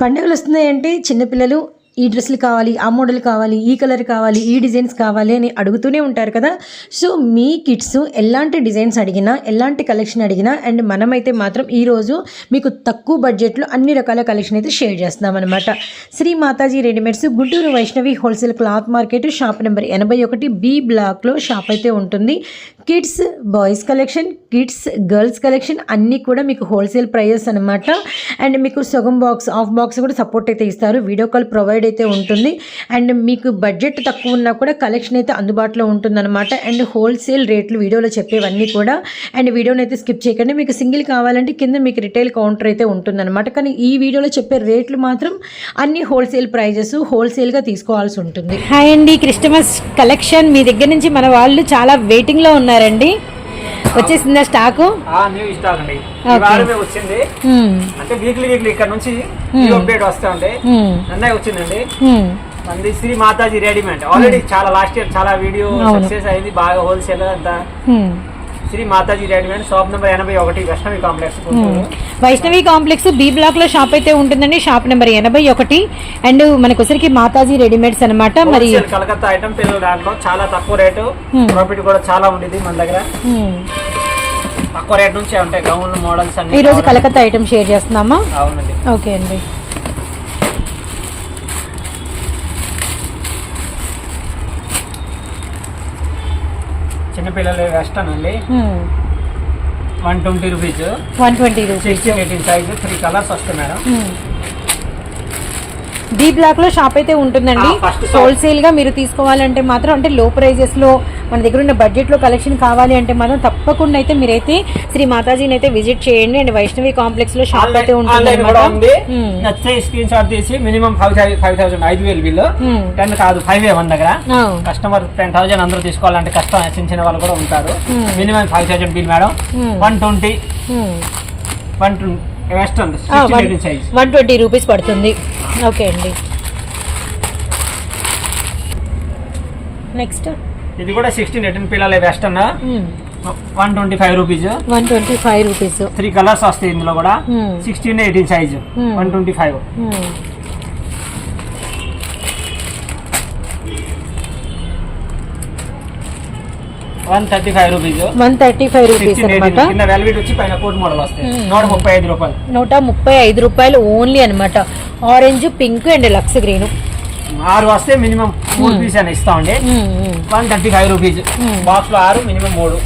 పండుగలు వస్తున్నాయంటే చిన్నపిల్లలు ఈ డ్రెస్సులు కావాలి ఆ మోడల్ కావాలి ఈ కలర్ కావాలి ఈ డిజైన్స్ కావాలి అని అడుగుతూనే ఉంటారు కదా. సో మీ కిడ్స్ ఎలాంటి డిజైన్స్ అడిగినా ఎలాంటి కలెక్షన్ అడిగినా అండ్ మనమైతే మాత్రం ఈరోజు మీకు తక్కువ బడ్జెట్లో అన్ని రకాల కలెక్షన్ అయితే షేర్ చేస్తున్నాం అనమాట Shri Mataji readymades Guntur Vaishnavi wholesale cloth market shop number ఎనభై ఒకటి బి బ్లాక్లో షాప్ అయితే ఉంటుంది. Kids boys collection kids girls collection అన్నీ కూడా మీకు హోల్సేల్ ప్రైజెస్ అనమాట అండ్ మీకు సగం బాక్స్ ఆఫ్ బాక్స్ కూడా సపోర్ట్ అయితే ఇస్తారు. వీడియో కాల్ ప్రొవైడ్ అయితే ఉంటుంది. అండ్ మీకు బడ్జెట్ తక్కువ ఉన్నా కూడా కలెక్షన్ అయితే అందుబాటులో ఉంటుందన్నమాట. అండ్ హోల్సేల్ రేట్లు వీడియోలో చెప్పేవన్నీ కూడా. అండ్ వీడియోని అయితే స్కిప్ చేయకండి. మీకు సింగిల్ కావాలంటే కింద మీకు రిటైల్ కౌంటర్ అయితే ఉంటుందన్నమాట. కానీ ఈ వీడియోలో చెప్పే రేట్లు మాత్రం అన్ని హోల్సేల్ ప్రైజెస్ హోల్సేల్గా తీసుకోవాల్సి ఉంటుంది. హాయ్ అండి క్రిస్టమస్ కలెక్షన్ మీ దగ్గర నుంచి మన వాళ్ళు చాలా వెయిటింగ్లో ఉన్నారండి. వచ్చేసిందా స్టాకు న్యూ స్టాక్ అండి. ఈ. వారమే వచ్చింది. హ్మ్, అంటే వీక్లీ వీక్లీ ఇక్కడ నుంచి ఈ అప్డేట్ వస్తా ఉండే. హ్మ్, అన్నయ్య వచ్చిందండి. హ్మ్. మంది శ్రీ మాతాజీ రెడీమేడ్ ఆల్రెడీ చాలా లాస్ట్ ఇయర్ చాలా వీడియో. సక్సెస్ అయింది. బాగా హోల్సేల్ అంతా. Shri Mataji readymade shop number ఎనభై ఒకటి Vaishnavi complex. Vaishnavi complex B బ్లాక్లో షాప్ అయితే ఉంటుందండి. షాప్ నెంబర్ ఎనభై ఒకటి. అండ్ మనకు వచ్చరికి మాతాజీ రెడీమేడ్స్ అనమాట మరి కలకత్తా ఐటమ్ పిల్లల దాంట్లో చాలా తక్కువ రేటు. ప్రాఫిట్ కూడా చాలా ఉండేది మన దగ్గర. తక్కువ రేట్ నుంచే ఉంటాయి గౌన్లు మోడల్స్ అన్ని ఈ రోజు కలకత్తా ఐటమ్ షేర్ చేస్తున్నామా? అవునండి. ఓకే అండి. చిన్నపిల్లలు వెస్టర్న్ అండి one twenty rupees one twenty rupees sixteen eighteen size three colours వస్తాయి మేడం. బి బ్లాక్లో షాప్ అయితే ఉంటుందండి. హోల్సేల్గా మీరు తీసుకోవాలంటే మాత్రం అంటే లో ప్రైజెస్లో మన దగ్గర ఉన్న బడ్జెట్లో కలెక్షన్ కావాలి అంటే మాత్రం తప్పకుండా అయితే మీరైతే శ్రీ మాతాజీని అయితే విజిట్ చేయండి. అండ్ వైష్ణవి కాంప్లెక్స్లో షాప్ అయితే ఉంటుంది. నచ్చితే స్క్రీన్ షాట్ తీసి మినిమం ఫైవ్ ఫైవ్ థౌసండ్ ఐదు వేలు బిల్లు. టెన్ కాదు ఫైవ్ మన దగ్గర. కస్టమర్ టెన్ థౌసండ్ అందరూ తీసుకోవాలంటే కష్టం చిన్న చిన్న వాళ్ళు కూడా ఉంటారు. Minimum five thousand bill madam. One twenty. One one one twenty rupees పడుతుంది. ఓకే అండి. నెక్స్ట్ ఇది కూడా సిక్స్టీన్ ఎయిటీన్ పిల్లల western one twenty five rupees one twenty five rupees three colours వస్తాయి ఇందులో కూడా. Sixteen eighteen size. One twenty five one thirty five rupees one thirty five rupees అనమాట కింద వెల్వెట్ వచ్చి పైన కోట్ మోడల్ వస్తాయి. నూట ముప్పై ఐదు రూపాయలు. నూట ముప్పై ఐదు రూపాయలు ఓన్లీ అన్నమాట. ఆరెంజ్ పింక్ అండ్ లక్స్ గ్రీన్ ఆరు వస్తే మినిమం మూడు పీస్ అని ఇస్తామండి వన్ థర్టీ ఫైవ్ రూపీస్. బాక్స్లో ఆరు మినిమం మూడు.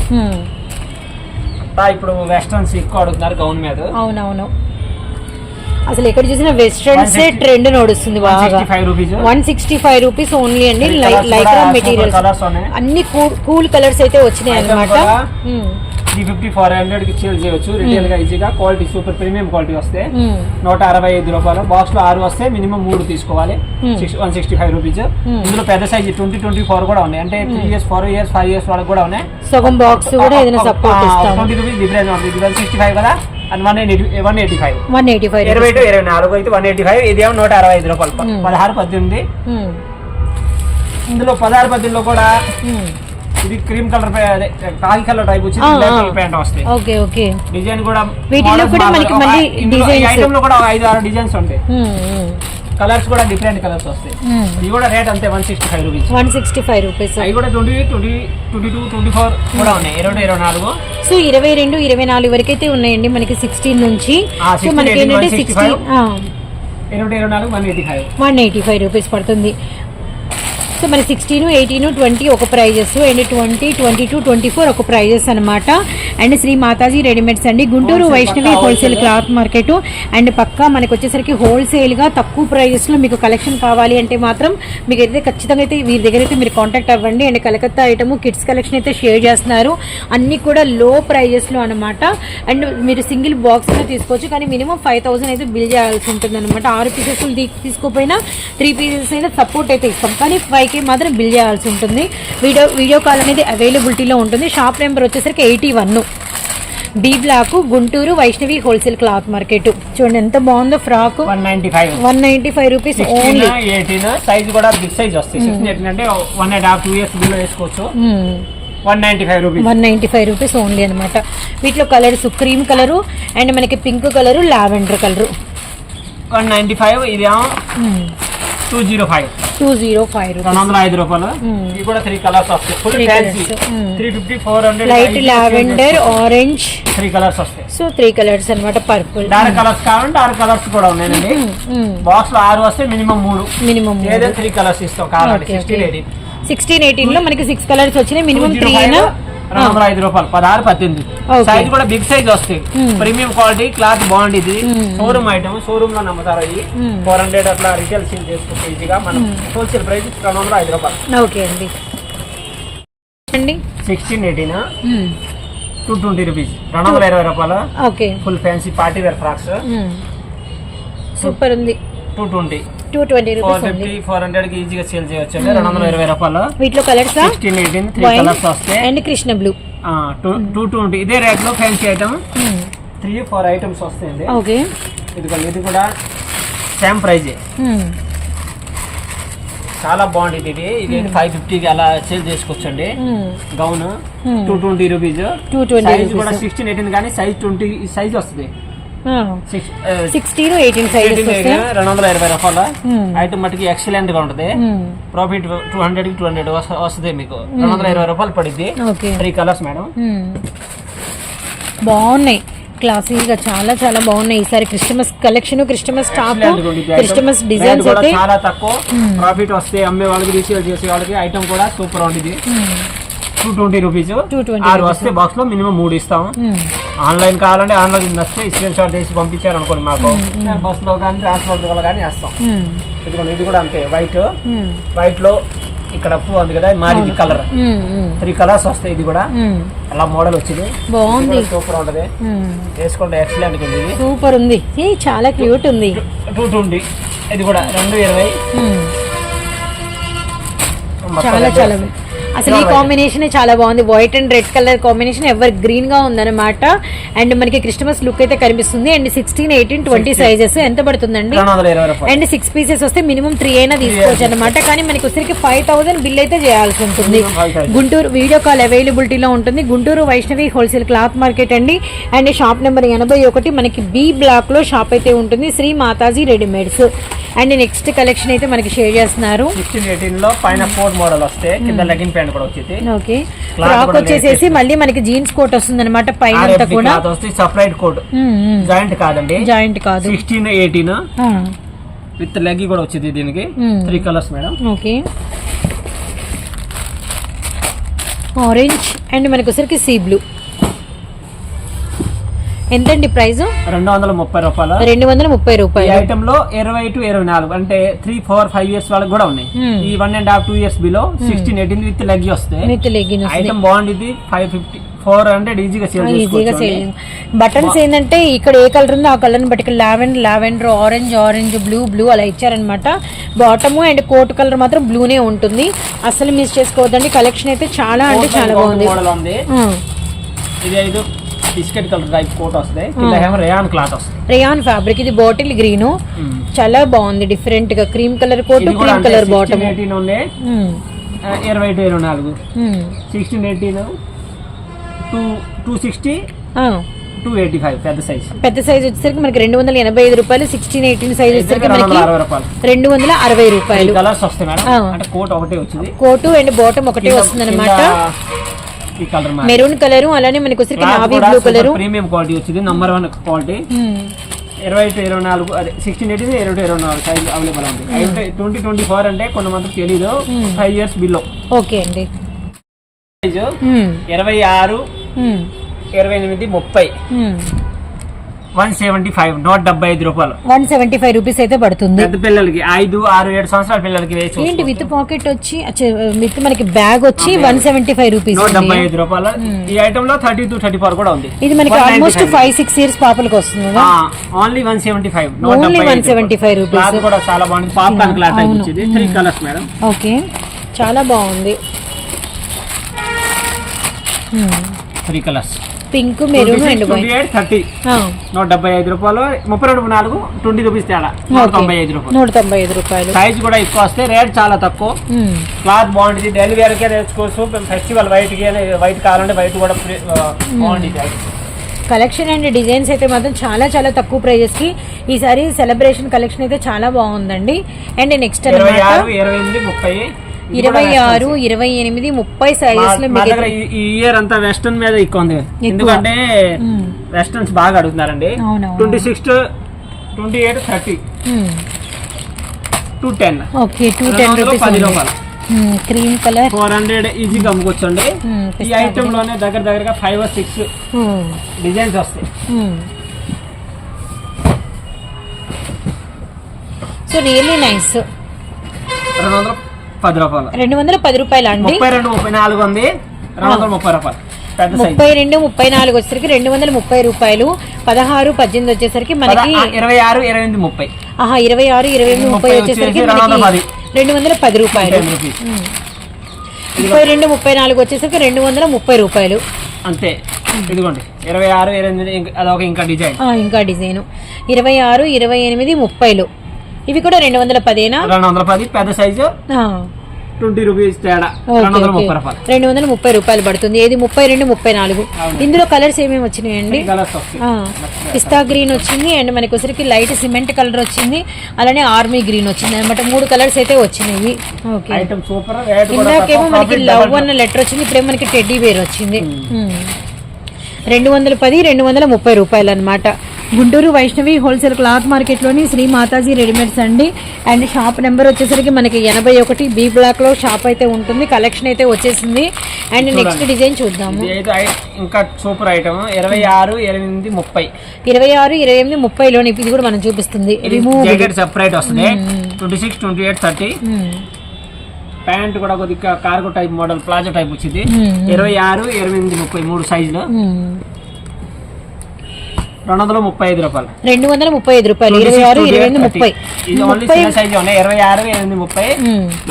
అంతా ఇప్పుడు వెస్టర్న్స్ ఎక్కువ అడుగుతున్నారు గౌన్ మీద. అవునవును. అసలు ఎక్కడ చూసినా వెస్ట్రన్స్ 160 ట్రెండ్ నడుస్తుంది బాగా. One sixty five rupees only అండి లైక్ మెటీరియల్స్. అన్ని కూల్ కలర్స్ అయితే వచ్చినాయి అనమాట త్రీ ఫిఫ్టీ ఫోర్ హండ్రెడ్కి సేల్ చేయొచ్చు. రిటైల్గా ఈజీగా క్వాలిటీ సూపర్ ప్రీమియం క్వాలిటీ వస్తే నూట అరవై ఐదు రూపాయలు. బాక్స్లో ఆరు వస్తే మినిమం మూడు తీసుకోవాలి. Hmm. One sixty five rupees Hmm. ఇందులో పెద్ద సైజ్ ట్వంటీ ట్వంటీ ఫోర్ కూడా ఉన్నాయి. అంటే three years four years five years వాళ్ళకి కూడా ఉన్నాయి. సగం బాక్స్ కూడా ఏదైనా సపోర్ట్ ట్వంటీ రూపీస్ డిఫరెన్స్ ఉంది. ఇది వన్ సిక్స్టీ ఫైవ్ కదా? And one eighty one eighty five one eighty five ఇరవై టు ఇరవై నాలుగు అయితే వన్ ఎయిటీ ఫైవ్ ఇది నూట అరవై ఐదు రూపాయలు. Hmm. పదహారు పద్దెనిమిది. ఇందులో పదహారు పద్దెనిమిదిలో కూడా ఇది క్రీమ్ కలర్ అదే కాకి కలర్ టైప్ వచ్చి. ప్యాంట్ వస్తాయి. Okay okay. డిజైన్ కూడా వీటిలో మనకి మళ్ళీ లో కూడా ఐదు ఆరు డిజైన్స్ ఉంటాయి. కలర్స్ కూడా డిఫరెంట్ కలర్స్ వస్తాయి. ఇది కూడా రేట్ అంతే one sixty five rupees one sixty five rupees అవి కూడా twenty twenty twenty two twenty four కూడా ఉన్నాయి. ఇరవై ఇరవై నాలుగు. సో ఇరవై రెండు ఇరవై నాలుగు వరకు అయితే ఉన్నాయండి మనకి సిక్స్టీన్ నుంచి. ఆ, సో 16, మనకి ఏంటంటే 165. సిక్స్టీన్ ఇరవై ఇరవై నాలుగు one eighty five one eighty five rupees పడుతుంది. సో మన సిక్స్టీన్ ఎయిటీన్ ట్వంటీ ఒక prices and twenty twenty two twenty four ఒక ప్రైజెస్ అనమాట అండ్ శ్రీ మాతాజీ రెడీమేడ్స్ అండి Guntur Vaishnavi wholesale. Cloth market and పక్కా మనకి వచ్చేసరికి హోల్సేల్గా తక్కువ ప్రైజెస్లో మీకు కలెక్షన్ కావాలి అంటే మాత్రం మీకు అయితే ఖచ్చితంగా అయితే వీరి దగ్గర అయితే మీరు కాంటాక్ట్ అవ్వండి. And Calcutta item kids collection అయితే షేర్ చేస్తున్నారు. అన్నీ కూడా లో ప్రైజెస్లో అనమాట అండ్ మీరు సింగిల్ బాక్స్ తీసుకోవచ్చు. కానీ మినిమం ఫైవ్ థౌసండ్ అయితే బిల్ చేయాల్సి ఉంటుంది అనమాట ఆరు పీసెస్ తీసుకోపోయినా త్రీ పీసెస్ అయితే సపోర్ట్ అయితే ఇస్తాం. కానీ ఫైవ్ కే మాత్రం బిల్ చేయాల్సి ఉంటుంది. వీడియో వీడియో కాల్ అనేది అవైలబిలిటీలో ఉంటుంది. షాప్ నెంబర్ వచ్చేసరికి eighty one B block Guntur Vaishnavi wholesale cloth market చూడండి ఎంత బాగుందో frock one ninety five one ninety five rupees only eighteen size కూడా బిగ్ సైజ్ ఎయిటీన్ అంటే one and half two years below వేసుకోవచ్చు. One ninety five rupees one ninety five rupees only అనమాట వీటిలో colours cream colour and మనకి pink colour lavender colour one ninety five ఇదేమో two zero five. Two zero five రెండు వందల ఐదు రూపాయలు. ఇవి కూడా త్రీ కలర్స్ వస్తాయి. Full fancy hmm. Three fifty four hundred light lavender orange three colours వస్తాయి. సో త్రీ కలర్స్ అన్నమాట పర్పుల్ డార్క్ కలర్స్ కావాలంటే ఆరు కలర్స్ కూడా ఉన్నాయండి. బాక్స్లో ఆరు వస్తే మినిమం మూడు. మినిమం ఏదైనా త్రీ కలర్స్ ఇస్తాం కావాలంటే సిక్స్టీన్. ఎయిటీన్ సిక్స్టీన్ ఎయిటీన్లో మనకి సిక్స్ కలర్స్ వచ్చినాయి. మినిమం త్రీ అయినా రెండు వందల ఐదు రూపాయలు. పదహారు పద్దెనిమిది. సైజ్ కూడా బిగ్ సైజ్ వస్తాయి. Hmm. Premium quality cloth Hmm. Showroom item షోరూమ్లో నమ్ముతారు అవి. Hmm. ఫోర్ హండ్రెడ్ అట్లా రిటైల్ సేల్ చేసుకోవచ్చు ఈజీగా మనం హోల్సేల్ ప్రైస్ రెండు వందల ఐదు రూపాయలు. ఓకే అండి. అండి? Sixteen eighteen two twenty rupees రెండు వందల ఇరవై రూపాయలు. Okay. Full fancy party wear frocks super ఉంది. Two twenty two twenty four fifty హండ్రెడ్కి ఈజీగా సేల్ అండి. రెండు వందల ఇరవై రూపాయలు. వీటిలో colours sixteen eighteen three wine colours వస్తాయి. And Krishna blue two twenty ఇదే రేట్లో fancy item three four items వస్తాయండి. ఓకే ఇదిగోండి ఇది కూడా సేమ్ ప్రైజే చాలా బాగుంటుంది ఇది. ఇది ఫైవ్ ఫిఫ్టీకి అలా సేల్ చేసుకోవచ్చండి. Gown two twenty rupees two twenty కూడా సిక్స్టీన్ ఎయిటీన్ కానీ సైజ్ ట్వంటీ సైజ్ వస్తుంది. సిక్స్ సిక్స్టీన్ ఎయిటీన్ వస్తాయి? రెండు వందల ఇరవై రూపాయలు. ఐటమ్ మటుకి ఎక్సలెంట్గా ఉంటుంది. ప్రాఫిట్ టూ హండ్రెడ్కి టూ హండ్రెడ్ వస్తుంది మీకు. రెండు వందల ఇరవై రూపాయలు పడిద్ది. ఓకే. త్రీ కలర్స్ మేడం బాగున్నాయి. క్లాసీగా చాలా చాలా బాగున్నాయి. ఈసారి Christmas collection Christmas top. Christmas designs అయితే. చాలా తక్కువ. ప్రాఫిట్ వస్తే అమ్మే వాళ్ళకి రీసేల్ చేసే వాళ్ళకి ఐటమ్ కూడా సూపర్ ఉంటుంది టూ ట్వంటీ రూపీస్ 220 ఆరు వస్తే బాక్స్లో మినిమం మూడు ఇస్తాం ఆన్లైన్ కావాలంటే ఆన్లైన్ వస్తే స్క్రీన్ షాట్ తీసి పంపించారు అనుకోండి మాకు. బస్లో కానీ ట్రాన్స్పోర్ట్లో కానీ వేస్తాం. ఇదిగోండి ఇది కూడా అంతే. వైట్ వైట్లో ఇక్కడ పువ్వు ఉంది కదా మారింది కలర్ త్రీ కలర్స్ వస్తాయి ఇది కూడా. అలా మోడల్ వచ్చింది. బాగుంది. సూపర్ ఉంటది. వేసుకుంటే ఎక్సలెంట్ ఉంది సూపర్ ఉంది. చాలా క్యూట్ ఉంది. టూ ట్వంటీ ఇది కూడా రెండు ఇరవై. Hmm. చాలా చాలా. అసలు ఈ. కాంబినేషన్ చాలా బాగుంది. White and red colour combination ever గ్రీన్గా ఉందన్నమాట. అండ్ మనకి క్రిస్టమస్ లుక్ అయితే కనిపిస్తుంది. And sixteen eighteen twenty sizes ఎంత పడుతుందండి? అండ్ సిక్స్ పీసెస్ వస్తే మినిమం త్రీ అయినా తీసుకోవచ్చు అనమాట కానీ మనకి వచ్చరికి ఫైవ్ థౌసండ్ బిల్ అయితే చేయాల్సి ఉంటుంది. Minimum 5,000. గుంటూరు వీడియో కాల్ అవైలబిలిటీలో ఉంటుంది. Guntur Vaishnavi wholesale cloth market అండి. అండ్ షాప్ నెంబర్ ఎనభై ఒకటి మనకి బి బ్లాక్లో షాప్ అయితే ఉంటుంది. Shri Mataji readymades and next collection అయితే మనకి షేర్ చేస్తున్నారు. సిక్స్టీన్ ఎయిటీన్లో పైన కోట్ మోడల్ వస్తే కింద లెగిన్ ప్యాంట్ కూడా వచ్చింది. ఓకే ఫ్రాక్ కూడా వచ్చేసేసి మళ్ళీ మనకి జీన్స్ కోట్ వస్తుంది అనమాట పైన అంతా కూడా. సపరేట్ కోట్ జాయింట్ కాదండి. జాయింట్ కాదు. సిక్స్టీన్ ఎయిటీన్ విత్ లెగ్ కూడా వచ్చింది దీనికి. Hmm. Three colours madam okay orange and మనకి వచ్చరికి సీ బ్లూ ఎంతండి ప్రైస్ రెండు వందల ముప్పై రూపాయలు. రెండు వందల ముప్పై ఈ రూపాయలు ఐటమ్లో ఇరవై టు ఇరవై నాలుగు అంటే త్రీ ఫోర్ ఫైవ్ ఇయర్స్ వాళ్ళకి కూడా ఉన్నాయి. ఈ one and half two years below sixteen eighteen with leg వస్తాయి విత్ లెగ్గిన్ ఐటమ్ బాగుంది ఫైవ్ ఫిఫ్టీ ఫోర్ హండ్రెడ్ ఈజీగా సేల్ ఈజీగా సేల్ బటన్స్ ఏంటంటే ఇక్కడ ఏ కలర్ ఉందో ఆ కలర్ బట్టి ఇక్కడ lavender lavender orange orange blue blue అలా ఇచ్చారనమాట బాటమ్ అండ్ కోట్ కలర్ మాత్రం బ్లూనే ఉంటుంది. అసలు మిస్ చేసుకోవద్దండి. కలెక్షన్ అయితే చాలా అంటే చాలా బాగుంది. ఇది ఐదు బిస్కెట్ కలర్ టైప్ కోట్ వస్తాయి కింద ఏమో రేయాన్ క్లాత్ వస్తుంది. Rayon fabric. ఇది బాటిల్ గ్రీన్. చాలా బాగుంది. డిఫరెంట్గా cream colour coat cream colour bottom eighteen ఉంది. ఇరవై టు ఇరవై నాలుగు. Sixteen eighteen two two sixty two eighty five పెద్ద సైజ్ పెద్ద సైజ్ వచ్చేసరికి మనకి రెండు వందల ఎనభై ఐదు రూపాయలు సిక్స్టీన్ ఎయిటీన్ సైజ్ వచ్చేసరికి మనకి రెండు వందల అరవై రూపాయలు. కలర్స్ వస్తాయి మేడం. అంటే కోట్ ఒకటే వచ్చింది. కోటు అండ్ బాటమ్ ఒకటే వస్తుంది అనమాట ఈ కలర్ మెరూన్ కలర్ అలానే మనకి వచ్చరికి navy blue colour. Premium quality వచ్చింది. నంబర్ వన్ క్వాలిటీ ఇరవై టు ఇరవై నాలుగు అదే సిక్స్టీన్ ఎయిటీన్ ఇరవై టు ఇరవై నాలుగు సైజ్ అవైలబుల్ ఉంది. అయితే ట్వంటీ ట్వంటీ ఫోర్ అంటే కొంతమందికి తెలీదు. ఫైవ్ ఇయర్స్ బిలో ఓకే అండి. సైజ్ ఇరవై ఆరు ఇరవై ఎనిమిది ముప్పై. వన్ సెవెంటీ ఫైవ్ నూట డెబ్బై ఐదు రూపాయలు. వన్ సెవెంటీ ఫైవ్ రూపీస్ అయితే పడుతుంది. పెద్ద పిల్లలకి ఐదు ఆరు ఏడు సంవత్సరాల పిల్లలకి వేసి ఏంటి విత్ పాకెట్ వచ్చి విత్ మనకి బ్యాగ్ వచ్చి వన్ సెవెంటీ ఫైవ్ రూపీస్ నూట డెబ్బై ఐదు రూపాయలు. ఈ ఐటమ్లో థర్టీ టు థర్టీ ఫోర్ కూడా ఉంది. ఇది మనకి ఆల్మోస్ట్ ఫైవ్ సిక్స్ ఇయర్స్ పాపలకు వస్తుంది only one seventy five Only 175 rupees. Cloth కూడా చాలా బాగుంది. పాప్కార్న్ క్లాత్ వచ్చింది త్రీ కలర్స్ మేడం ఓకే చాలా బాగుంది. Three colours pink maroon and eight thirty నూట డెబ్బై ఐదు రూపాయలు. ముప్పై రెండు నాలుగు ట్వంటీ రూపీస్ తేడా. నూట తొంభై ఐదు రూపాయలు. నూట తొంభై ఐదు రూపాయలు. సైజ్ కూడా ఎక్కువ వస్తే రేట్ చాలా తక్కువ. క్లాత్ బాగుంటుంది. డైలీ వేర్ కే నేర్చుకోవచ్చు ఫెస్టివల్ వైట్కి వైట్ కావాలంటే వైట్ కూడా బాగుంటుంది కలెక్షన్ అండ్ డిజైన్స్ అయితే మాత్రం చాలా చాలా తక్కువ ప్రైజెస్కి ఈసారి సెలబ్రేషన్ కలెక్షన్ అయితే చాలా బాగుందండి. అండ్ నెక్స్ట్ ఇరవై ఆరు ఇరవై ఎనిమిది ముప్పై. ఇరవై ఆరు ఇరవై ఎనిమిది ముప్పై సైజెస్లో ఈ- ఇయర్ అంతా వెస్టర్న్ మీద ఎక్కువ ఉంది. ఎందుకంటే వెస్టర్న్స్ బాగా అడుగుతున్నారండి. Twenty six twenty eight thirty two ten okay two ten పది రూపీస్ రూపాయలు. క్రీమ్ కలర్ ఫోర్ హండ్రెడ్ ఈజీగా అమ్ముకోవచ్చండి. ఈ ఐటమ్లోనే దగ్గర దగ్గరగా ఫైవ్ సిక్స్ డిజైన్స్ వస్తాయి. సో రియల్లీ నైస్ రెండు వందల పది రూపాయలు. రెండు వందల పది రూపాయలు అండి? ముప్పై రెండు ముప్పై నాలుగు ఉంది. రెండు వందల ముప్పై రూపాయలు. ముప్పై రెండు ముప్పై నాలుగు వచ్చేసరికి రెండు వందల ముప్పై రూపాయలు. పదహారు పద్దెనిమిది వచ్చేసరికి మనకి ఇరవై ఆరు ఇరవై ఎనిమిది ముప్పై. ఆహా ఇరవై ఆరు ఇరవై ఎనిమిది ముప్పై వచ్చేసరికి వచ్చేసి రెండు వందల మనకి రెండు వందల పది రూపాయలు. ముప్పై రెండు ముప్పై నాలుగు వచ్చేసరికి రెండు వందల ముప్పై రూపాయలు. అంతే. ఇదిగోండి. ఇరవై ఆరు ఇరవై ఎనిమిది అదొక ఇంకా డిజైన్. ఇంకా డిజైన్. ఇరవై ఆరు ఇరవై ఎనిమిది ముప్పైలు. ఇవి కూడా రెండు వందల పదేనా? రెండు వందల పది పెద్ద సైజు ట్వంటీ రూపీస్ తేడా. రెండు వందల. ముప్పై రూపాయలు. పడుతుంది. ఏది ముప్పై రెండు ముప్పై నాలుగు. ఇందులో కలర్స్ ఏమేమి వచ్చినాయండి పిస్తా గ్రీన్ వచ్చింది అండ్ మనకి వచ్చరికి లైట్ సిమెంట్ కలర్ వచ్చింది. అలానే ఆర్మీ గ్రీన్ వచ్చింది అనమాట మూడు కలర్స్ అయితే వచ్చినాయి. ఇందాకేమో మనకి లవ్. అన్న లెటర్ వచ్చింది. ఇప్పుడే మనకి టెడ్డీ బేర్ వచ్చింది. మ్మ్. రెండు వందల పది రెండు వందల ముప్పై రూపాయలు అనమాట గుంటూరు వైష్ణవి హోల్సేల్ క్లాత్ మార్కెట్లోని శ్రీ మాతాజీ రెడీమేడ్స్ అండి. అండ్ షాప్ నెంబర్ వచ్చేసరికి మనకి ఎనభై ఒకటి బి బ్లాక్లో షాప్ అయితే ఉంటుంది. కలెక్షన్ అయితే వచ్చేసింది. అండ్ నెక్స్ట్ డిజైన్ చూద్దాము. ఇంకా సూపర్ ఐటమ్. ఇరవై ఆరు ఎనిమిది ముప్పై. ఇరవై ఆరు ఇరవై ఎనిమిది ముప్పైలోని ఇది కూడా మనం చూపిస్తుంది. సెపరేట్ వస్తుంది. Twenty six twenty eight thirty pant కూడా కొద్దిగా cargo type model palazzo type వచ్చింది. ఇరవై ఆరు ఇరవై ఎనిమిది ముప్పై మూడు సైజులు రెండు వందల ముప్పై ఐదు రూపాయలు. రెండు వందల ముప్పై ఐదు రూపాయలు. ఇరవై ఆరు ఇరవై ఎనిమిది ముప్పై. ఇది ఓన్లీ ముప్పై. చిన్న సైజు ఉన్నాయి. ఇరవై ఆరు ఎనిమిది ముప్పై.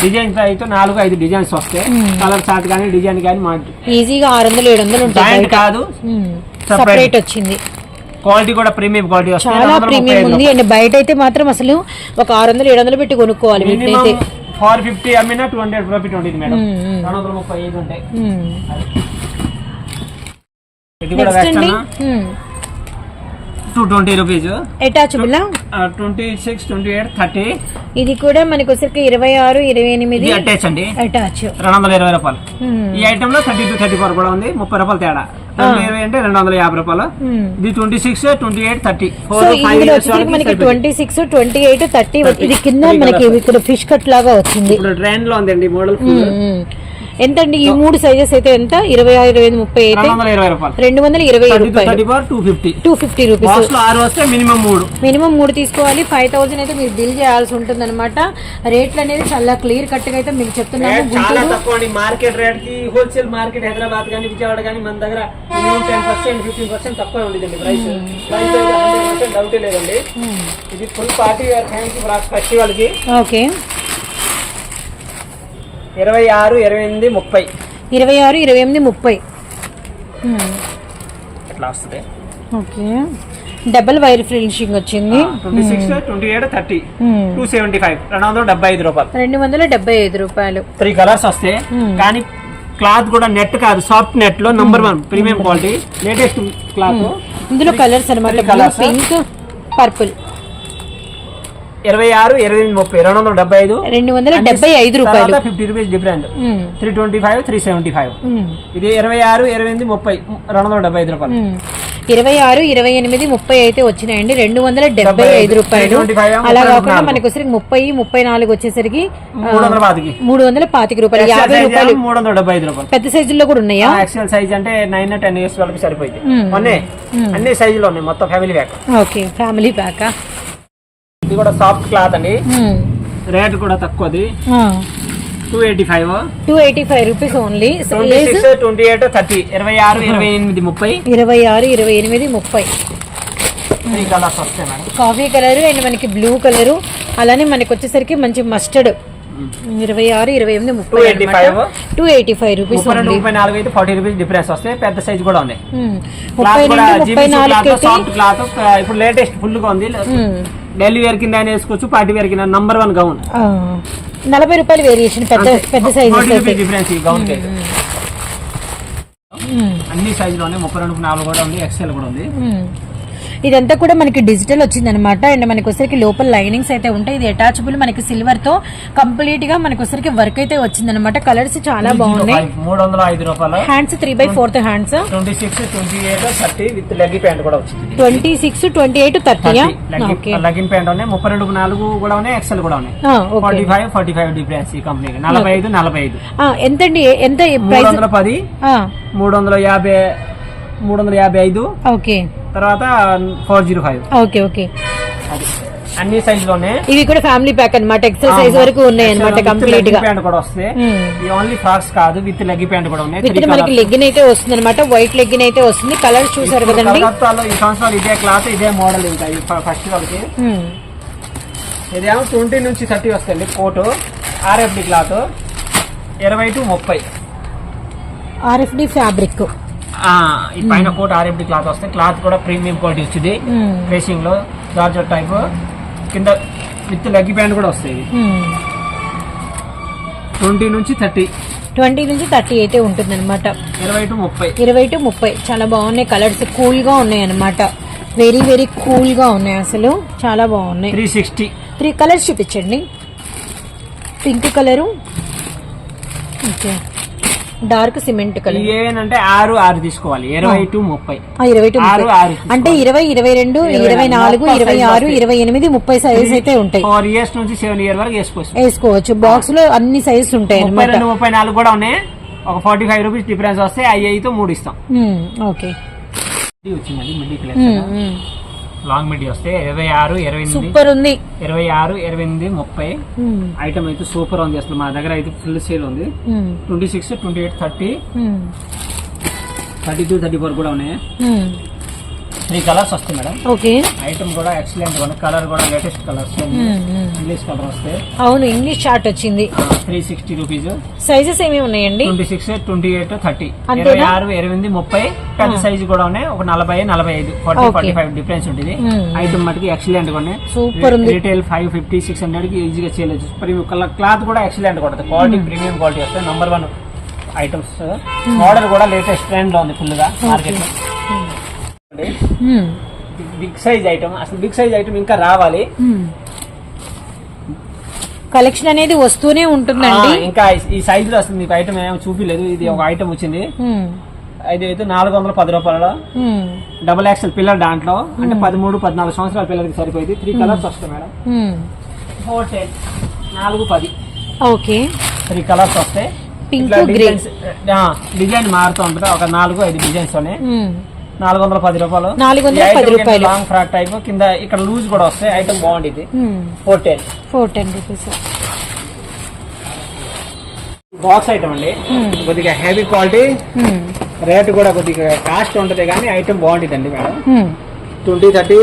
డిజైన్స్ అయితే నాలుగు ఐదు డిజైన్స్ వస్తాయి. కలర్ చార్ట్ కానీ డిజైన్ కానీ మా ఈజీగా ఆరు వందలు ఏడు వందలు ఉంటాయి కాదు. సపరేట్ వచ్చింది. క్వాలిటీ కూడా ప్రీమియం క్వాలిటీ చాలా ప్రీమియం ఉంది. అండ్ బయట అయితే మాత్రం అసలు ఒక ఆరు వందలు ఏడు వందలు పెట్టి కొనుక్కోవాలి వీటినైతే ఫోర్ ఫిఫ్టీ అమ్మినా టూ హండ్రెడ్ ప్రాఫిట్ ఉంటుంది మేడం. రెండు వందల ముప్పై ఐదు ఉంటాయి. ఇది కూడా two twenty rupees attachable twenty six twenty eight thirty ఇది కూడా మనకి వచ్చరికి ఇరవై ఆరు ఇరవై ఎనిమిది అటాచ్ అండి. అటాచ్ రెండు వందల ఇరవై రూపాయలు. ఈ ఐటమ్లో థర్టీ టు థర్టీ ఫోర్ కూడా ఉంది. ముప్పై రూపాయలు తేడా. రెండు ఇరవై అంటే రెండు వందల యాభై రూపాయలు. ఇది twenty six twenty eight thirty మనకి twenty six twenty eight thirty ఇది కింద మనకి ఇక్కడ ఫిష్ కట్ లాగా వచ్చింది. ట్రైన్లో ఉందండి మోడల్ మ్మ్. ఎంత అండి ఈ మూడు సైజెస్ అయితే ఎంత? ఇరవై ఆరు ఇరవై ఐదు ముప్పై అయితే రెండు వందల ఇరవై టు ఫిఫ్టీ రూపీస్ మినిమం మూడు. మినిమం మూడు తీసుకోవాలి. ఫైవ్ థౌసండ్ అయితే మీరు బిల్ చేయాల్సి ఉంటుంది అనమాట రేట్లు అనేది చాలా క్లియర్ కట్గా అయితే మీకు చాలా గుంటూరు మార్కెట్ రేట్కి హోల్సేల్ మార్కెట్ హైదరాబాద్ కానీ విజయవాడ కానీ మన దగ్గర minimum ten percent fifteen percent తక్కువ ఉండేదండి ప్రైస్ ప్రైస్ హండ్రెడ్ పర్సెంట్ డౌటే లేదండి. ఇది ఫుల్ పార్టీ ఫెస్టివల్కి. ఓకే ఇరవై ఆరు ఇరవై ఎనిమిది ముప్పై. ఇరవై ఆరు ఇరవై ఎనిమిది ముప్పై. ఇట్లా వస్తుంది? ఓకే. డబల్ వైర్ ఫినిషింగ్ వచ్చింది. Twenty six twenty eight thirty two seventy five రెండు వందల డెబ్బై ఐదు రూపాయలు. రెండు వందల డెబ్బై ఐదు రూపాయలు. త్రీ కలర్స్ వస్తాయి కానీ క్లాత్ కూడా నెట్ కాదు సాఫ్ట్ నెట్లో number one premium quality latest cloth ఇందులో కలర్స్ అనమాట. పింక్ పర్పుల్ ఇరవై ఆరు ఇరవై ఎనిమిది ముప్పై రెండు వందల డెబ్బై ఐదు. రెండు వందల డెబ్బై ఐదు రూపాయలు. Fifty rupees different. Three twenty five three seventy five. ఇది ఇరవై ఆరు ఇరవై ఎనిమిది ముప్పై రెండు వందల డెబ్బై ఐదు రూపాయలు. ఇరవై ఆరు ఇరవై ఎనిమిది ముప్పై అయితే వచ్చినాయండి. రెండు వందల డెబ్బై ఐదు. రూపాయలు. 325, అలా కాకుండా. మనకి వచ్చేసరికి ముప్పై ముప్పై నాలుగు వచ్చేసరికి మూడు వందల పాతికి. రూపాయలు. యాభై రూపాయలు. మూడు వందల డెబ్బై ఐదు రూపాయలు. పెద్ద సైజుల్లో కూడా ఉన్నాయా? ఎక్సెల్ సైజ్ అంటే నైన్ టెన్ ఇయర్స్ వాళ్ళకి సరిపోయింది. అన్నీ సైజులు ఉన్నాయి మొత్తం ఫ్యామిలీ బ్యాగ్ ఓకే ఫ్యామిలీ ప్యాకా ఇది కూడా సాఫ్ట్ క్లాత్ అండి. రేట్ కూడా తక్కువది. Two eighty five two eighty five rupees only twenty eight thirty ఇరవై ఆరు ఇరవై ఎనిమిది ముప్పై. ఇరవై ఆరు ఇరవై ఎనిమిది ముప్పై. కాఫీ కలర్ అండ్ మనకి బ్లూ కలరు అలానే మనకి వచ్చేసరికి మంచి మస్టర్డ్ ఇరవై ఆరు ఇరవై ఎనిమిది ముప్పై 285. టూ ఎయిటీ ఫైవ్ రూపీస్ ముప్పై ముప్పై నాలుగు అయితే ఫార్టీ రూపీస్ డిఫరెన్స్ వస్తాయి. పెద్ద సైజ్ కూడా ఉన్నాయి. ముప్పై కూడా రెండు ముప్పై నాలుగు సాఫ్ట్ క్లాత్ ఇప్పుడు లేటెస్ట్ ఫుల్గా ఉంది. డైలీ వేర్ కింద అయినా వేసుకోవచ్చు పార్టీ వేర్ కింద నంబర్ వన్ గౌన్ నలభై రూపాయలు వేరియేషన్ పెద్ద పెద్ద సైజ్ డిఫరెన్స్ ఈ గౌన్. అన్ని సైజులోనే ముప్పై రెండు నాలుగు కూడా ఉంది ఎక్సెల్ కూడా ఉంది. ఇదంతా కూడా మనకి డిజిటల్ వచ్చింది అనమాట అండ్ మనకి వచ్చరికి లోపల లైనింగ్స్ అయితే ఉంటాయి. ఇది అటాచబుల్ మనకి సిల్వర్తో కంప్లీట్గా మనకి వచ్చరికి వర్క్ అయితే వచ్చింది అనమాట కలర్స్ చాలా బాగున్నాయి. మూడు వందల ఐదు రూపాయలు. Hands three by fourth hands twenty six twenty eight thirty with pant కూడా వచ్చింది. ట్వంటీ సిక్స్ ట్వంటీ ఎయిట్ థర్టీయా ఓకే లెగ్గిన్ ప్యాంట్ ఉన్నాయి. ముప్పై రెండు నాలుగు కూడా ఉన్నాయి. ఎక్సెల్ కూడా ఉన్నాయి. Forty five forty five difference ఈ కంపెనీకి నలభై ఐదు నలభై ఐదు. ఎంతండి? ఎంత మూడు ప్రైస్ వందల పది మూడు వందల యాభై మూడు వందల యాభై ఐదు. ఓకే తర్వాత four zero five. Okay okay. అన్ని సైజులోనే. ఇవి కూడా ఫ్యామిలీ ప్యాక్ అన్నమాట. ఎక్సెల్ సైజ్ వరకు ఉన్నాయి అనమాట కంప్లీట్గా. ప్యాంట్ కూడా వస్తాయి ఈ ఓన్లీ ఫ్రాక్స్ కాదు విత్ లెగ్ ప్యాంట్ కూడా ఉన్నాయి. విత్ మనకి లెగ్గిన్ అయితే వస్తుంది అనమాట వైట్ లెగ్గిన్ అయితే వస్తుంది. కలర్ చూసారు కదండి? ఈ సంవత్సరాలు ఇదే క్లాత్ ఇదే మోడల్ ఇంకా ఈ ఫెస్టివల్కి మ్మ్. ఇదేమో ట్వంటీ నుంచి థర్టీ వస్తుంది కోటు ఆర్ఎఫ్డి క్లాత్ ఇరవై టు ముప్పై. ఆర్ఎఫ్డి ఫ్యాబ్రిక్ ఈ పైన కోట్ ఆర్ఎఫ్డి క్లాత్ వస్తే క్లాత్ కూడా ప్రీమియం క్వాలిటీ వచ్చింది. ఫేసింగ్లో జార్జెట్ టైప్. కింద విత్ లెగ్ ప్యాంట్ కూడా వస్తాయి. ట్వంటీ నుంచి థర్టీ. ట్వంటీ నుంచి థర్టీ అయితే ఉంటుంది అనమాట ఇరవై టు ముప్పై. ఇరవై టు ముప్పై. చాలా బాగున్నాయి కలర్స్. కూల్గా ఉన్నాయి అనమాట వెరీ వెరీ కూల్గా ఉన్నాయి అసలు. చాలా బాగున్నాయి. Three sixty. త్రీ కలర్స్ చూపించండి. Pink colour. Okay dark cement colour. ఏనంటే ఆరు ఆరు తీసుకోవాలి. ఇరవై టు ముప్పై. ఇరవై టు ఆరు. ఆరు అంటే ఇరవై ఇరవై రెండు ఇరవై నాలుగు ఇరవై ఆరు. ఇరవై ఎనిమిది ముప్పై సైజ్ అయితే ఉంటాయి. ఫోర్ ఇయర్స్ నుంచి సెవెన్ ఇయర్ వరకు వేసుకోవచ్చు. వేసుకోవచ్చు. బాక్స్లో అన్ని సైజెస్ ఉంటాయి ముప్పై రెండు ముప్పై నాలుగు కూడా ఉన్నాయి. ఒక ఫార్టీ ఫైవ్ రూపీస్ డిఫరెన్స్ వస్తే అయితే మూడు ఇస్తాం. ఓకే ఇది వచ్చిందండి లాంగ్ మిడ్డీ వస్తే ఇరవై ఆరు ఇరవై సూపర్ ఉంది ఇరవై ఆరు ఇరవై ఎనిమిది ముప్పై. ఐటమ్ అయితే సూపర్ ఉంది అసలు మా దగ్గర అయితే ఫుల్ సేల్ ఉంది. Twenty six twenty eight thirty. Thirty two thirty four కూడా ఉన్నాయి. త్రీ కలర్స్ వస్తాయి మేడం. ఓకే ఐటమ్ కూడా ఎక్సలెంట్ ఉంది కలర్ కూడా లేటెస్ట్ కలర్స్. ఇంగ్లీష్ కలర్ వస్తే. అవును ఇంగ్లీష్ చార్ట్ వచ్చింది. త్రీ సిక్స్టీ రూపీస్ సైజెస్ ఏమేమి ఉన్నాయండి? Twenty six twenty eight thirty? ఇరవై ఆరు ఇరవై ముప్పై. పెద్ద సైజు కూడా ఉన్నాయి. ఒక నలభై నలభై ఐదు. ఫార్టీ. ఫార్టీ ఫైవ్ డిఫరెన్స్ ఉంటుంది. Hmm. ఐటమ్ మటుకి ఎక్సలెంట్గా ఉన్నాయి. ఉంది. రీటైల్ ఫైవ్ ఫిఫ్టీ సిక్స్ హండ్రెడ్కి ఈజీగా చేయలేదు ప్రీమియం క్లాత్ కూడా ఎక్సలెంట్ ఉంటుంది. క్వాలిటీ ప్రీమియం క్వాలిటీ వస్తాయి. నంబర్ వన్ ఐటమ్స్ మోడల్ కూడా లేటెస్ట్ ట్రెండ్లో ఉంది ఫుల్గా. మార్కెట్లో. బిగ్ సైజ్ ఐటమ్ అసలు బిగ్ సైజ్ ఐటమ్ ఇంకా రావాలి. కలెక్షన్ అనేది వస్తూనే ఉంటుందండి. ఇంకా ఈ- సైజ్లో అసలు మీకు ఐటమ్ ఏమో చూపిలేదు. ఇది ఒక ఐటమ్ వచ్చింది. ఇది అయితే నాలుగు వందల పది రూపాయలు. డబుల్ యాక్సెల్ పిల్లర్ దాంట్లో. అంటే పదమూడు పద్నాలుగు సంవత్సరాల పిల్లలకి సరిపోయింది. త్రీ కలర్స్ వస్తాయి మేడం. ఫోర్ టెన్ నాలుగు పది. ఓకే. త్రీ కలర్స్ వస్తాయి. ఆ, డిజైన్ మారుతూ ఉంటుంది. ఒక నాలుగు ఐదు డిజైన్స్ ఉన్నాయి. నాలుగు వందల పది రూపాయలు నాలుగు వందల పది రూపాయలు. లాంగ్ ఫ్రాక్ టైప్ కింద ఇక్కడ లూజ్ కూడా వస్తాయి ఐటమ్ బాగుండేది. Four ten four ten rupees box item అండి మ్మ్. కొద్దిగా హెవీ క్వాలిటీ. రేట్ కూడా కొద్దిగా కాస్ట్ ఉంటుంది కానీ ఐటమ్ బాగుంటుంది అండి madam. Twenty thirty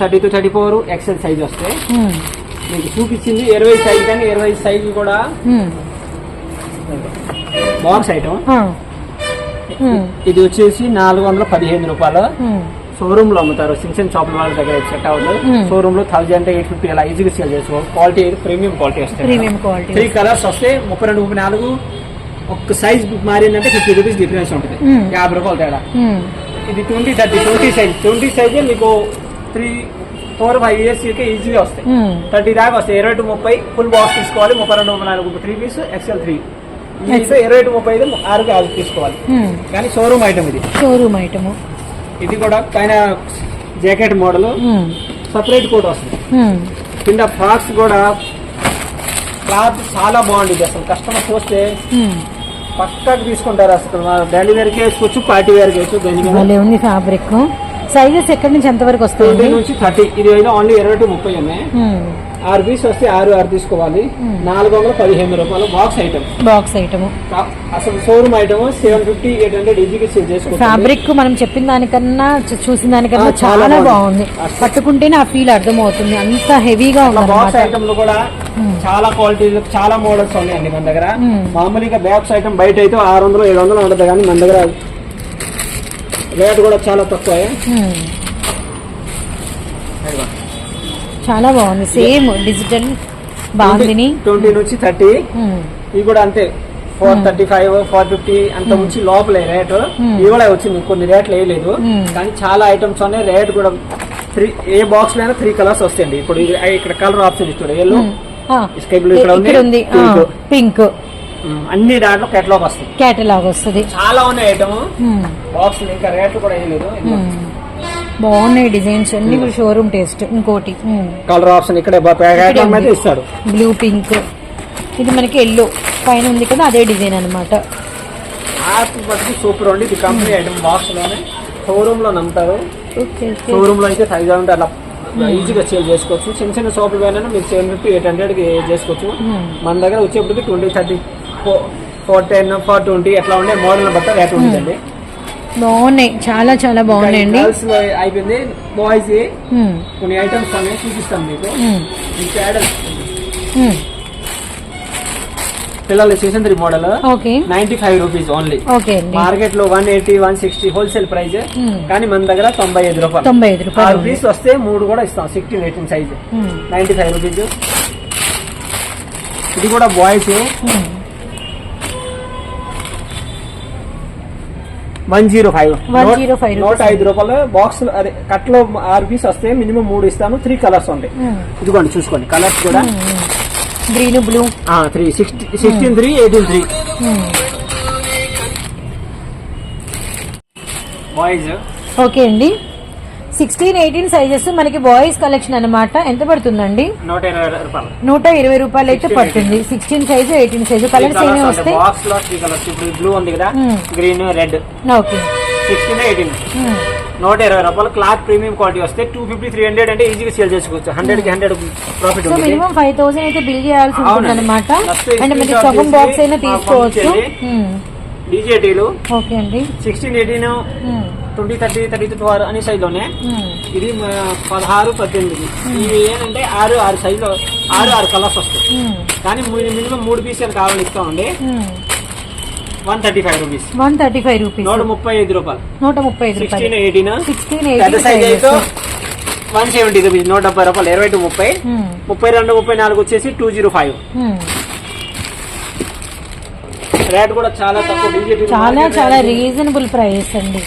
thirty two thirty four XL size వస్తాయి మ్మ్. మీకు చూపించింది ఇరవై సైజ్ కానీ ఇరవై సైజ్ కూడా. బాక్స్ ఐటమ్ ఆ. మ్మ్. ఇది వచ్చేసి నాలుగు వందల పదిహేను రూపాయలు. షోరూమ్లో అమ్ముతారు. సింక్సన్ షాప్ వాళ్ళ దగ్గర సెట్ అవుతుంది. Hmm. షోరూమ్లో థౌసండ్ ఎయిట్ ఫిఫ్టీ అలా ఈజీగా సేల్ చేసుకోవచ్చు క్వాలిటీ ప్రీమియం క్వాలిటీ వస్తాయి. త్రీ కలర్స్ వస్తే ముప్పై రెండు ముప్పై నాలుగు ఒక్క సైజ్ మారిందంటే ఫిఫ్టీ రూపీస్ డిఫరెన్స్ ఉంటుంది. Hmm. యాభై రూపాయలు తేడా. ఇది twenty thirty twenty size twenty సైజే మీకు త్రీ ఫోర్ ఫైవ్ ఇయర్స్ ఈజీగా వస్తాయి. థర్టీ దాకా వస్తాయి. ఇరవై టు ముప్పై ఫుల్ బాక్స్ తీసుకోవాలి. ముప్పై రెండు ముప్పై నాలుగు త్రీ పీస్ ఎక్సెల్ త్రీ ఇరవై టు ముప్పై ఐదు ఆరుకి ఆరు తీసుకోవాలి. మ్మ్. కానీ షోరూమ్ ఐటమ్ ఇది. షోరూమ్ ఐటమ్ ఇది కూడా పైన జాకెట్ మోడల్. సపరేట్ కోట్ వస్తుంది. మ్మ్. కింద ఫ్రాక్స్ కూడా క్లాత్ చాలా బాగుంటుంది అసలు. కస్టమర్ చూస్తే మ్మ్. పక్కకు తీసుకుంటారు అసలు. డైలీ వేర్కి వేసుకోవచ్చు పార్టీ వేర్కి వేసుకోవచ్చు ఫ్యాబ్రిక్ సైజెస్ ఎక్కడి నుంచి ఎంత వరకు ట్వంటీ వస్తాయండి నుంచి థర్టీ. ఇది అయితే ఓన్లీ ఇరవై టు ముప్పై మ్మ్. ఆరు పీస్ వస్తే ఆరు ఆరు తీసుకోవాలి. నాలుగు వందల పదిహేను రూపాయలు బాక్స్ ఐటమ్ బాక్స్ ఐటమ్ అసలు showroom item seven fifty eight hundred ఈజీగా సేల్ చేసుకోవచ్చు. ఫ్యాబ్రిక్ మనం చెప్పిన దానికన్నా చూసిన దానికన్నా చాలా బాగుంది. పట్టుకుంటేనే ఆ ఫీల్ అర్థమవుతుంది. అంత హెవీగా ఉంది బాక్స్ ఐటమ్లో కూడా చాలా క్వాలిటీ చాలా మోడల్స్ ఉన్నాయండి మన దగ్గర. మామూలుగా బాక్స్ ఐటమ్ బయట అయితే ఆరు వందలు ఏడు వందలు ఉంటుంది కానీ మన దగ్గర రేట్ కూడా చాలా తక్కువ చాలా బాగుంది. సేమ్ డిజిటల్ బాగుంది ట్వంటీ నుంచి థర్టీ. ఇవి కూడా అంతే. Four thirty five four fifty అంత ఉంచి లోపలే రేట్. ఇవాళ వచ్చింది. కొన్ని రేట్లు వేయలేదు కానీ చాలా ఐటమ్స్ ఉన్నాయి. రేట్ కూడా త్రీ ఏ బాక్స్లో అయినా త్రీ కలర్స్ వస్తాయండి. ఇప్పుడు ఇక్కడ కలర్ ఆప్షన్ ఇస్తాడు ఎల్లో స్కై బ్లూ ఇక్కడ ఉంది. పింక్ అన్ని దాంట్లో కేటలాగ్ వస్తుంది. క్యాటలాగ్ వస్తుంది. చాలా ఉన్నాయి ఐటమ్ బాక్స్ ఇంకా రేట్లు కూడా వేయలేదు. బాగున్నాయి డిజైన్స్ అన్ని షోరూమ్ టేస్ట్ ఇంకోటి. కలర్ ఆప్షన్ ఇక్కడ ఇస్తాడు. బ్లూ పింక్ ఇది మనకి ఎల్లో పైన ఉంది కదా అదే డిజైన్ అనమాట సూపర్ అండి ఇది కంపెనీ ఐటమ్ బాక్స్లోనే షోరూమ్లో నమ్ముతారు షోరూమ్లో అయితే ఫైవ్ థౌసండ్ అలా ఈజీగా సేల్ చేసుకోవచ్చు. చిన్న చిన్న షాపులు పైన మీకు సెవెన్ ఫిఫ్టీ ఎయిట్ హండ్రెడ్ చేసుకోవచ్చు. మన దగ్గర వచ్చేప్పటికి twenty thirty four ten four twenty ఎట్లా ఉండే? మోడల్ బట్ట రేట్ ఉంటుందండి బాగున్నాయి. చాలా చాలా బాగున్నాయండి. అయిపోయింది. బాయ్స్ ఉమ్, కొన్ని ఐటమ్స్ అనేవి చూపిస్తాం మీకు. ఇంకా. ఉమ్. పిల్లలు season three model okay ninety five rupees only మార్కెట్లో one eighty one sixty wholesale price Hmm. కానీ మన దగ్గర తొంభై ఐదు రూపాయలు. తొంభై ఐదు రూపాయలు పీస్ వస్తే మూడు కూడా ఇస్తాం. Sixteen eighteen size ninety five rupees ఇది కూడా బాయ్స్ వన్ జీరో ఫైవ్. 105 నూట రూపీస్. ఐదు రూపాయలు బాక్స్ అదే కట్లో ఆరు పీస్ వస్తే మినిమం మూడు ఇస్తాను. త్రీ కలర్స్ ఉంటాయి ఇదిగోండి చూసుకోండి. కలర్స్ కూడా. Green blue three sixty sixteen three eighteen three. Boys okay అండి. సిక్స్టీన్ ఎయిటీన్ సైజెస్ మనకి బాయ్స్ కలెక్షన్ అన్నమాట. ఎంత పడుతుందండి? నూట ఇరవై రూపాయలు అయితే 16, పడుతుంది. Sixteen size eighteen size colours ఏమేమి వస్తాయి బ్లూ ఉంది కదా Hmm. Green red okay sixteen eighteen నూట ఇరవై రూపాయలు క్లాత్ ప్రీమియం క్వాలిటీ వస్తే టూ ఫిఫ్టీ త్రీ హండ్రెడ్ అంటే ఈజీగా సేల్ చేసుకోవచ్చు. హండ్రెడ్కి hundred profit minimum five thousand అయితే బిల్ చేయాల్సి ఉంటుంది. అనమాట అండ్ మీరు సగం బాక్స్ అయినా తీసుకోవచ్చు. డీజేటీలు ఓకే అండి. Sixteen eighteen twenty thirty thirty two ఆరు అనే సైజ్లోనే ఉమ్, ఇది పదహారు పద్దెనిమిది. ఇవి ఏంటంటే ఆరు ఆరు సైజ్లో ఆరు ఆరు కలర్స్ వస్తాయి. ఉమ్, కానీ మినిమం మూడు పీసులు కావాలి ఇస్తామండి. One thirty five rupees one thirty five rupees నూట ముప్పై ఐదు రూపాయలు. నూట ముప్పై ఐదు sixteen eighteen sixteen eighteen size అయితే వన్ సెవెంటీ రూపీస్ నూట డెబ్బై రూపాయలు ఇరవై టు ముప్పై. ముప్పై రెండు ముప్పై నాలుగు వచ్చేసి టూ జీరో ఫైవ్. రేట్ కూడా చాలా తక్కువ. చాలా చాలా రీజనబుల్ ప్రైస్ అండి.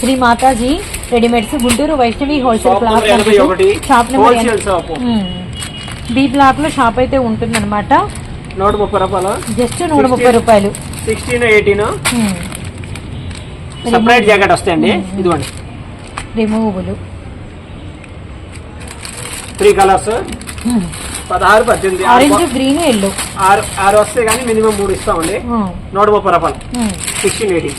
శ్రీ మాతాజీ రెడీమేడ్స్ గుంటూరు వైష్ణవి హోల్సేల్ ఒకటి shop number wholesale shop B బ్లాక్లో షాప్ అయితే ఉంటుందన్నమాట. నూట ముప్పై రూపాయలు? జస్ట్ నూట ముప్పై రూపాయలు. Sixteen eighteen. సపరేట్ జాకెట్ వస్తాయండి. ఇదిగోండి. రిమూవబుల్ త్రీ కలర్స్ పదహారు పద్దెనిమిది ఆరు ఆరెంజ్ గ్రీన్ ఎల్లో ఆరు ఆరు వస్తే కానీ మినిమం మూడు ఇస్తామండి నూట ముప్పై రూపాయలు సిక్స్టీన్ ఎయిటీన్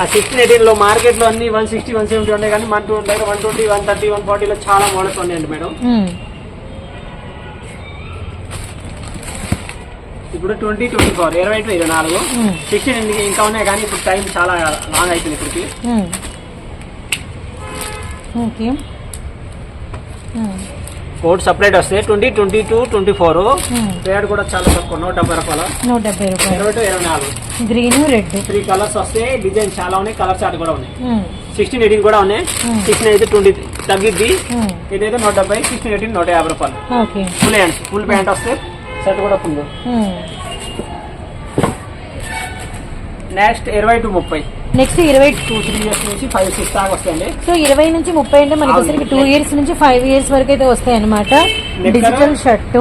ఆ సిక్స్టీన్ ఎయిటీన్లో మార్కెట్లో అన్ని వన్ సిక్స్టీ వన్ సెవెంటీ ఉన్నాయి కానీ వన్ టూ దగ్గర one twenty one thirty one ఫార్టీలో చాలా మోడల్స్ ఉన్నాయండి మేడం. ఇప్పుడు ట్వంటీ ట్వంటీ ఫోర్ ఇరవై టు ఇరవై నాలుగు. సిక్స్టీన్ ఇంకా ఉన్నాయి కానీ ఇప్పుడు టైం చాలా లాంగ్ అవుతుంది ఇప్పటికి. ఓకే. కోడ్ సపరేట్ వస్తే twenty twenty two twenty four. Rate కూడా చాలా తక్కువ నూట డెబ్బై రూపాయలు. నూట డెబ్బై రూపాయలు. ఇరవై టు ఇరవై నాలుగు. గ్రీన్ రెడ్ త్రీ కలర్స్ వస్తే డిజైన్ చాలా ఉన్నాయి కలర్ చార్ట్ కూడా ఉన్నాయి. సిక్స్టీన్ ఎయిటీన్ కూడా ఉన్నాయి. సిక్స్టీన్ అయితే ట్వంటీ తగ్గిద్ది. ఇదైతే నూట డెబ్బై సిక్స్టీన్ ఎయిటీన్ నూట యాభై రూపాయలు. ఫుల్ హ్యాండ్స్ ఫుల్ ప్యాంట్ వస్తే షర్ట్ కూడా ఫుల్ నెక్స్ట్ ఇరవై టు ముప్పై. నెక్స్ట్ ఇరవై టూ త్రీ ఇయర్స్ నుంచి ఫైవ్ సిక్స్ దాకా వస్తాయండి. సో ఇరవై నుంచి ముప్పై అంటే మనకి వచ్చరికి టూ ఇయర్స్ నుంచి ఫైవ్ ఇయర్స్ వరకు అయితే వస్తాయి అనమాట నిక్కరు. డిజిటల్ షర్ట్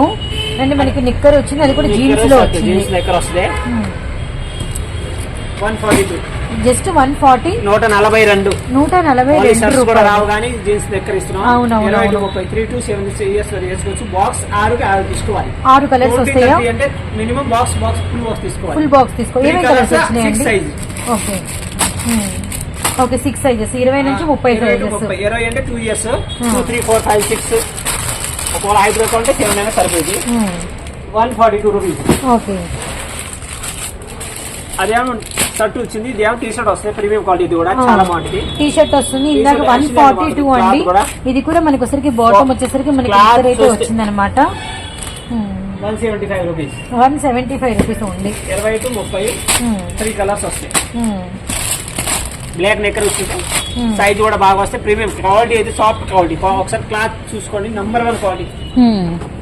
అండ్ మనకి నిక్కర్ వచ్చింది అది కూడా జీన్స్లో వచ్చింది. జీన్స్ లెక్కర్ వస్తుంది one forty two just one forty నూట నలభై రెండు. నూట నలభై రెండు కూడా రావు కానీ జీన్స్ లెక్కర్ ఇస్తున్నాం. ముప్పై త్రీ టు సెవెన్ ఇయర్స్ వరకు వేసుకోవచ్చు బాక్స్ ఆరుకి ఆరు తీసుకోవాలి. ఆరు కలర్స్ వస్తాయా? అంటే minimum box box full box తీసుకోవాలి. ఫుల్ బాక్స్ తీసుకో. Three ఏమేమి కలర్స్ వచ్చినాయండి. ఓకే ఓకే సిక్స్ సైజెస్ ఇరవై నుంచి ముప్పై ఇరవై సైజెస్ అంటే two years two three four five six ఒకవేళ ఐదు రూపాయలు అంటే సెవెన్ అయినా సరిపోయింది. One forty two rupees okay. అదేమో షర్ట్ వచ్చింది ఇదేమో టీ షర్ట్ వస్తాయి ప్రీమియం క్వాలిటీ కూడా. చాలా బాగుంటుంది. టీ షర్ట్ వస్తుంది ఇందాక వన్ ఫార్టీ టూ. అండి. ఇది కూడా మనకి బాటమ్ వచ్చేసరికి మనకి చూస్తే- వచ్చింది అనమాట one seventy five rupees one seventy five rupees ఉంది ఇరవై టు ముప్పై త్రీ కలర్స్ వస్తాయి. బ్లాక్ నెక్కర్ వచ్చింది సైజ్ కూడా బాగా వస్తే ప్రీమియం క్వాలిటీ అయితే సాఫ్ట్ క్వాలిటీ. ఒకసారి క్లాత్ చూసుకోండి number one quality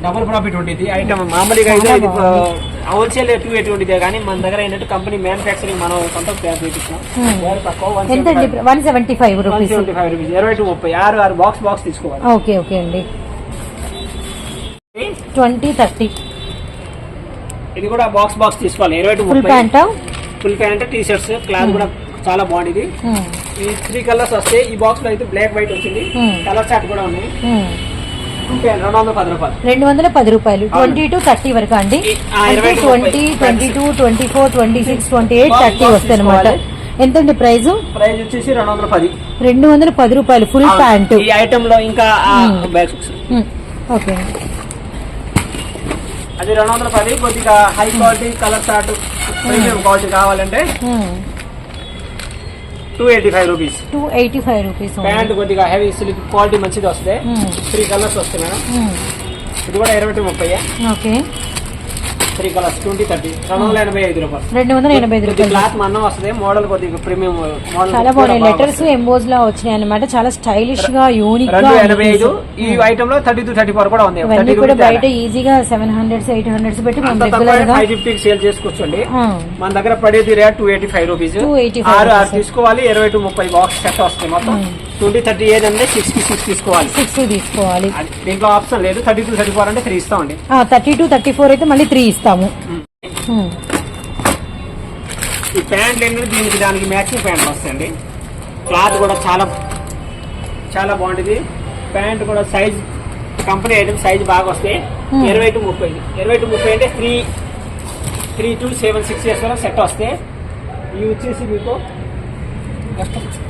double profit ఉండేది ఐటమ్ మామూలుగా అయితే ఇది హోల్సేల్ టూ ఎయిటీ ఉండేది కానీ మన దగ్గర ఏంటంటే కంపెనీ మ్యానుఫ్యాక్చరింగ్ మనం సొంత తయారు one seventy five rupees seventy five rupees ఇరవై టు ముప్పై. ఆరు ఆరు బాక్స్ బాక్స్ తీసుకోవాలి. ఓకే ఓకే అండి. ట్వంటీ థర్టీ ఇది కూడా బాక్స్ బాక్స్ తీసుకోవాలి. ఇరవై to full ప్యాంటా full pant T shirts cloth కూడా చాలా బాగుంది. ఈ త్రీ కలర్స్ వస్తే ఈ బాక్స్లో అయితే బ్లాక్ వైట్ వచ్చింది. కలర్ చార్ట్ కూడా ఉంది. ఇంకా రెండు వందల పది రూపాయలు. ట్వంటీ టు థర్టీ వరకు అండి. అంటే twenty. Twenty two twenty four twenty six twenty eight thirty వస్తాయి అనమాట తీసుకోవాలి. ఎంతండి ప్రైస్ ప్రైస్ వచ్చేసి రెండు వందల పది. రెండు వందల పది రూపాయలు ఫుల్ ప్యాంట్ ఈ ఐటమ్లో ఇంకా ఓకే. అది రెండు వందల పది కొద్దిగా high quality colour premium quality కావాలంటే two eighty five rupees two eighty five rupees pant కొద్దిగా హెవీ సిల్క్ క్వాలిటీ మంచిది వస్తే త్రీ కలర్స్ వస్తాయి మేడం. ఇది కూడా ఇరవై ముప్పై okay three colours twenty thirty. రెండు వందల ఎనభై ఐదు రూపాయలు. రెండు వందల ఎనభై ఐదు రూపాయలు. క్లాత్ మన్నం వస్తుంది మోడల్ కొద్దిగా ప్రీమియం మోడల్ చాలా బాగున్నాయి. లెటర్స్ ఎంబోజ్ లా వచ్చినాయి అనమాట చాలా స్టైలిష్గా యూనిక్గా ఎనభై ఐదు. ఈ ఐటమ్లో థర్టీ టు థర్టీ ఫోర్ కూడా ఉంది. ఇవన్నీ కూడా బయట ఈజీగా సెవెన్ హండ్రెడ్స్ ఎయిట్ హండ్రెడ్స్ పెట్టి మనం రెగ్యులర్గా ఫైవ్ ఫిఫ్టీకి సేల్ చేసుకోవచ్చండి మన దగ్గర పడేది rate two eighty five rupees 285 ఆరు ఆరు rupees. తీసుకోవాలి ఇరవై టు ముప్పై బాక్స్ సెట్ వస్తాయి మొత్తం. ట్వంటీ థర్టీ ఏజ్ అంటే సిక్స్టీ సిక్స్ తీసుకోవాలి. సిక్స్ తీసుకోవాలి. దీంట్లో ఆప్షన్ లేదు. థర్టీ టూ థర్టీ ఫోర్ అంటే త్రీ ఇస్తామండి. థర్టీ టు థర్టీ ఫోర్ అయితే మళ్ళీ త్రీ ఇస్తాము. ఈ ప్యాంట్లు ఏంటంటే దీనికి దానికి మ్యాచింగ్ ప్యాంట్ వస్తాయండి. క్లాత్ కూడా చాలా చాలా బాగుంటుంది. ప్యాంట్ కూడా సైజ్ కంపెనీ ఐటమ్ సైజ్ బాగా వస్తాయి. ఇరవై టు ముప్పై. ఇరవై టు ముప్పై అంటే three three to seven six years వరకు సెట్ వస్తే ఇవి వచ్చేసి మీకు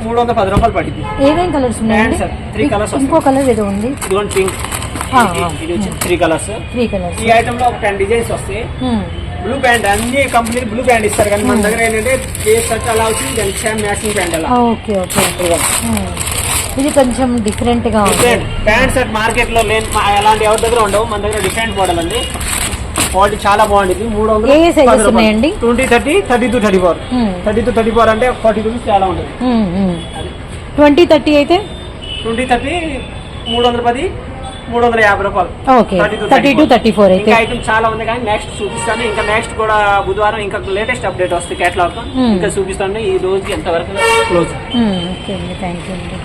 మూడు వందల పది రూపాయలు పడింది. ఏమేం కలర్స్ ఉన్నాయండి? Pants, three colours ఇంకో కలర్ ఏదో ఉంది. ఇదిగోండి పింక్ Ah, ఇది వచ్చి త్రీ కలర్స్ త్రీ కలర్స్ ఈ ఐటమ్లో ఒక టెన్ డిజైన్స్ వస్తాయి. బ్లూ ప్యాంట్ అన్ని కంపెనీ బ్లూ ప్యాంట్ ఇస్తారు. కానీ మన దగ్గర ఏంటంటే ఏ షర్ట్ అలా వచ్చింది దానికి సేమ్ మ్యాచింగ్ ప్యాంట్ అలా. ఓకే ఓకే ఇది కొంచెం డిఫరెంట్గా ఉంది. ప్యాంట్ షర్ట్ మార్కెట్లో లేని అలాంటి ఎవరి దగ్గర ఉండవు. మన దగ్గర డిఫరెంట్ మోడల్ అండి. క్వాలిటీ చాలా బాగుంటుంది. మూడు ఉన్నాయండి? Twenty thirty thirty two thirty four. Thirty two thirty four అంటే ఫార్టీ రూపీస్ చాలా ఉంటుంది. ట్వంటీ థర్టీ అయితే? ట్వంటీ థర్టీ మూడు వందల పది మూడు వందల యాభై రూపాయలు. Okay. Thirty to thirty four. అయితే. ఇంకా ఐటమ్ చాలా ఉంది కానీ నెక్స్ట్ చూపిస్తాను. ఇంకా నెక్స్ట్ కూడా బుధవారం ఇంకా లేటెస్ట్ అప్డేట్ వస్తుంది కేటలాగ్. ఇంకా చూపిస్తాను. ఈ రోజుకి ఎంతవరకు క్లోజ్ ఓకే థ్యాంక్ యూ అండి.